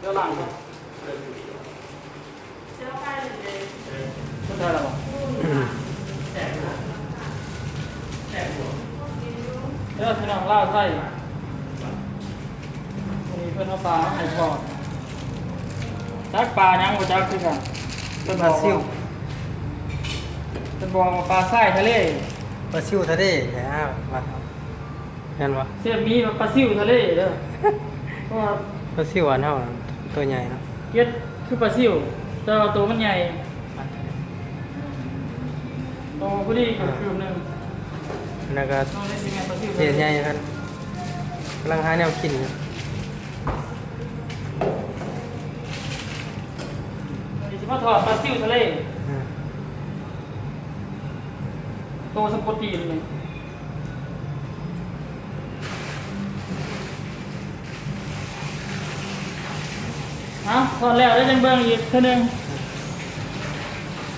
เดี๋ยวหลังครับคนไทยเราเดี๋ยวพี่น้องเล่าไทยมีเพื่อนเอาปลาให้พอจักปลายังบ่จักคือกันเพิ่นปลาซิวเพิ่นบอกว่าปลาทรายทะเลปลาซิวทะเลแท้วัดครับเห็นปะเสียมีปลาซิวทะเลเด้อ เพราะว่าปลาซิวอันเท่านั้นตัวใหญ่เนาะเก็ดคือปลาซิวแต่ว่าตัวมันใหญ่ตัวพอดีกับคืบหนึงแล้วก็ตัวนี้สิแม่นปลาซิวเศษใหญ่ครับกำลังหาแนวกินอยู่นี่สิมาถอดปลาซิวทะเลอืมตัวสปอร์ตีนเลย เอาทอดแล้วได้จังเบิ่งอีกเท่านึง